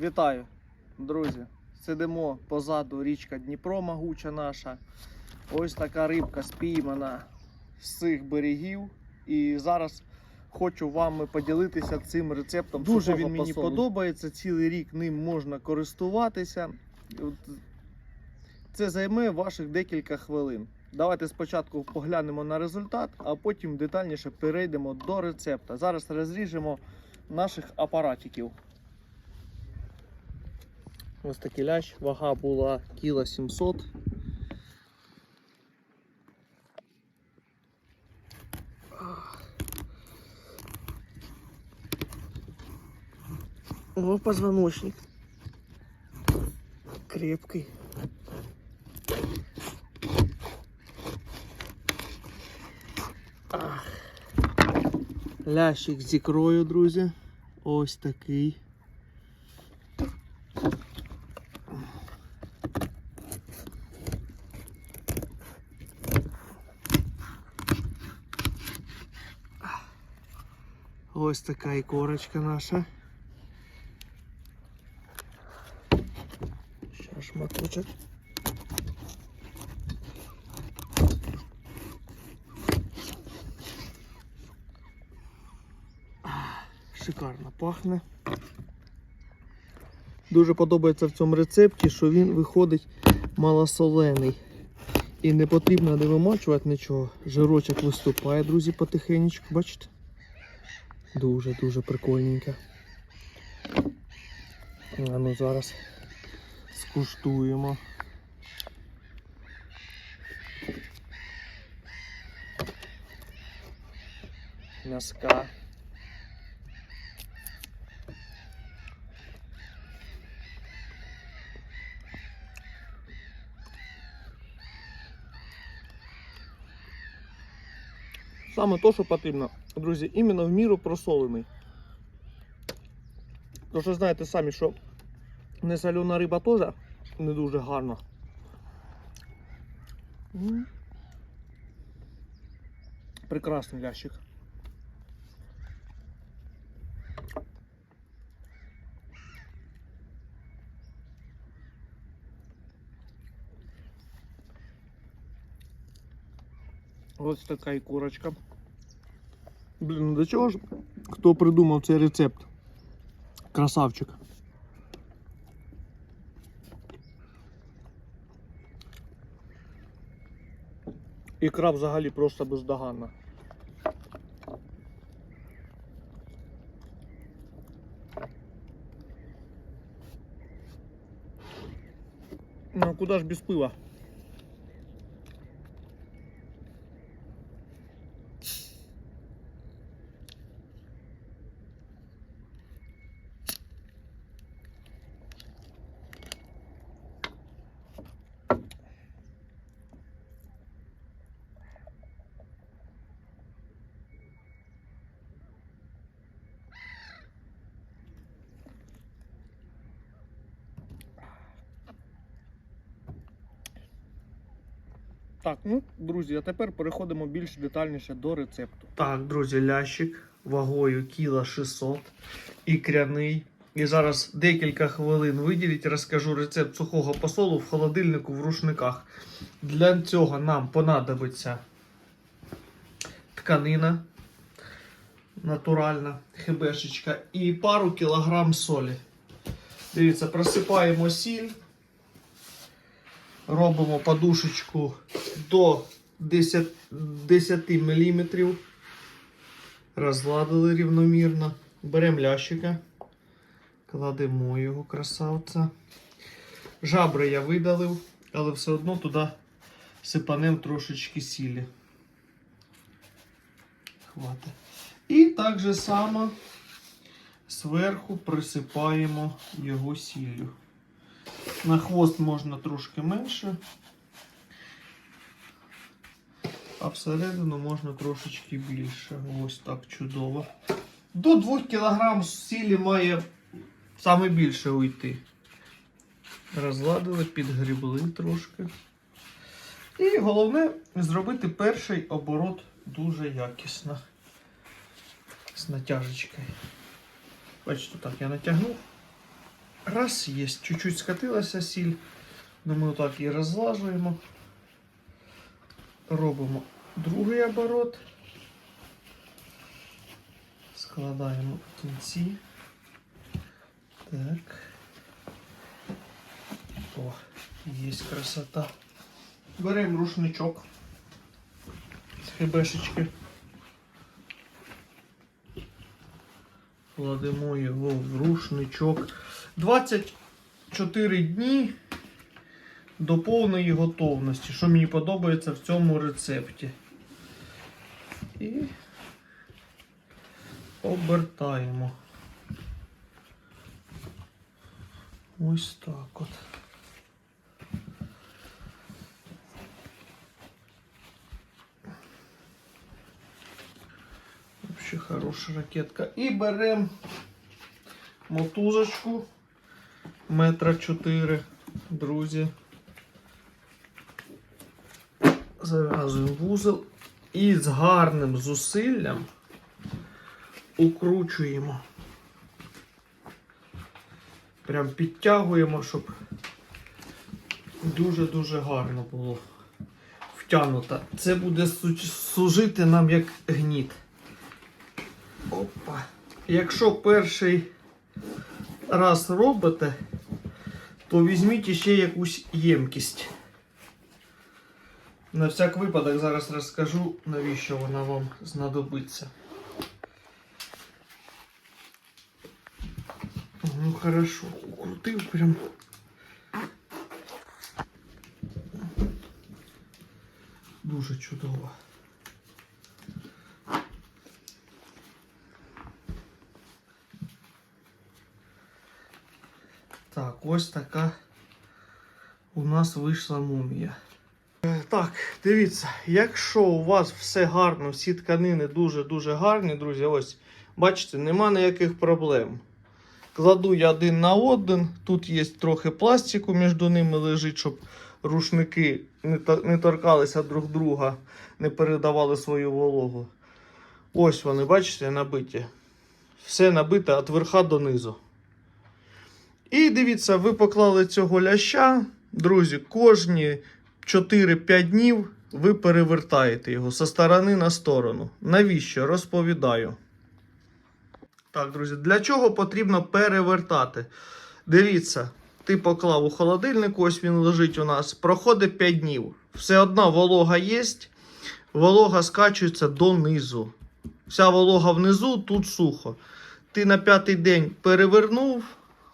Вітаю, друзі! Сидимо позаду річка Дніпро могуча наша. Ось така рибка спіймана з цих берегів. І зараз хочу вами поділитися цим рецептом. Дуже він мені посолу. подобається. Цілий рік ним можна користуватися. Це займе ваших декілька хвилин. Давайте спочатку поглянемо на результат, а потім детальніше перейдемо до рецепта. Зараз розріжемо наших апаратиків. Ось такий лящ, вага була кіла 700. О, позвоночник. Крепкий. Лящик з ікрою, друзі. Ось такий. Ось така і корочка наша. Ще шматочок. Шикарно пахне. Дуже подобається в цьому рецепті, що він виходить малосолений. І не потрібно не вимачувати нічого. Жирочок виступає, друзі, потихенечку, бачите? Дуже-дуже прикольненько. А ну зараз скуштуємо. М'яска. Саме то, що потрібно, друзі, іменно в міру просолений. Тому що знаєте самі, що не риба теж не дуже гарна. Прекрасний лящик. Ось така і курочка. Блін, ну до чого ж хто придумав цей рецепт? Красавчик. Ікра взагалі просто бездоганна. Ну, куда ж без пива? Так, ну, друзі, а тепер переходимо більш детальніше до рецепту. Так, друзі, лящик вагою кіла 600, ікряний. І зараз декілька хвилин виділіть, розкажу рецепт сухого посолу в холодильнику в рушниках. Для цього нам понадобиться тканина натуральна, хебешечка і пару кілограм солі. Дивіться, просипаємо сіль. Робимо подушечку до 10, 10 мм. Розладили рівномірно. Беремо лящика, кладемо його красавця. Жабри я видалив, але все одно туди сипанем трошечки сілі. Хватить. І так же само зверху присипаємо його сіллю. На хвост можна трошки менше, а всередину можна трошечки більше. Ось так чудово. До 2 кг сілі має саме більше уйти. Розладили, підгрібли трошки. І головне зробити перший оборот дуже якісно. З натяжечкою. Бачите, так я натягнув. Раз, є. Чуть-чуть скатилася сіль. Ну, ми отак її розлажуємо. Робимо другий оборот. Складаємо в кінці. Так. О, є красота. Беремо рушничок з хебешечки. Кладемо його в рушничок. 24 дні до повної готовності, що мені подобається в цьому рецепті. І обертаємо. Ось так от. Вообще хорошая ракетка. І беремо мотузочку метра 4, друзі. Зав'язуємо вузол і з гарним зусиллям укручуємо. Прям підтягуємо, щоб дуже-дуже гарно було втягнуто. Це буде служити нам як гніт. Опа. Якщо перший раз робите, то візьміть ще якусь ємкість. На всяк випадок зараз розкажу, навіщо вона вам знадобиться. Ну хорошо, укрутив прям. Дуже чудово. Так, ось така у нас вийшла мумія. Е, Так, дивіться, якщо у вас все гарно, всі тканини дуже-дуже гарні, друзі, ось, бачите, нема ніяких проблем. Кладу я один на один, тут є трохи пластику між ними лежить, щоб рушники не, торкалися друг друга, не передавали свою вологу. Ось вони, бачите, набиті. Все набите від верха до низу. І дивіться, ви поклали цього ляща. Друзі, кожні 4-5 днів ви перевертаєте його зі сторони на сторону. Навіщо? Розповідаю. Так, друзі, для чого потрібно перевертати? Дивіться, ти поклав у холодильник, ось він лежить у нас. Проходить 5 днів. Все одно волога є, волога скачується донизу. Вся волога внизу, тут сухо. Ти на п'ятий день перевернув,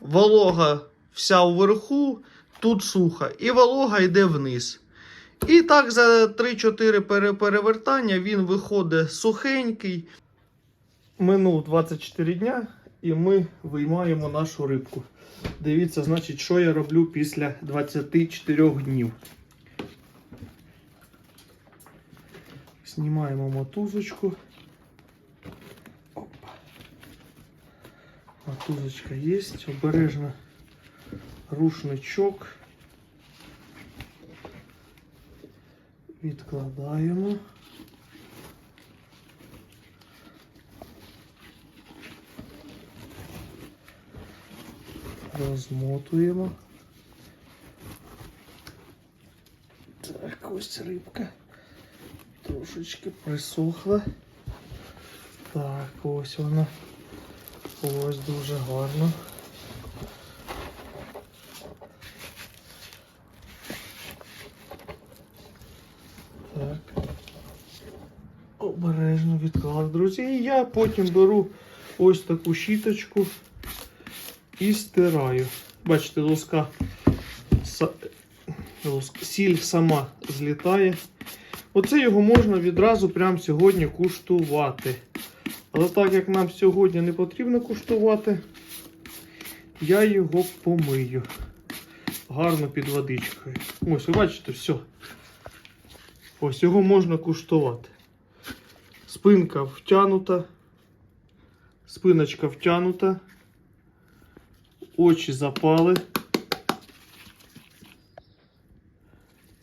волога вся вверху, тут сухо, і волога йде вниз. І так за 3-4 перевертання він виходить сухенький. Минув 24 дня, і ми виймаємо нашу рибку. Дивіться, значить, що я роблю після 24 днів. Знімаємо мотузочку. Мотузочка є, обережно рушничок. Відкладаємо. Розмотуємо. Так, ось рибка. Трошечки присохла. Так, ось вона. Ось дуже гарно. Так. Обережно відклав, друзі. І я потім беру ось таку щіточку і стираю. Бачите, лоска, сіль сама злітає. Оце його можна відразу прямо сьогодні куштувати. Але так як нам сьогодні не потрібно куштувати, я його помию. Гарно під водичкою. Ось, ви бачите, все. Ось його можна куштувати. Спинка втянута. Спиночка втянута. Очі запали.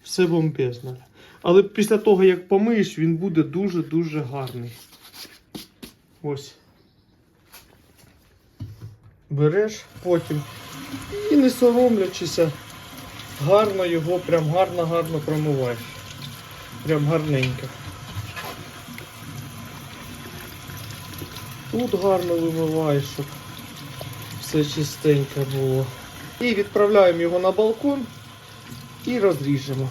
Все бомбезно. Але після того, як помиєш, він буде дуже-дуже гарний. Ось. Береш, потім І не соромлячися, гарно його, прям гарно-гарно промиваєш. Прям гарненько. Тут гарно вимиваєш, щоб все чистенько було. І відправляємо його на балкон і розріжемо.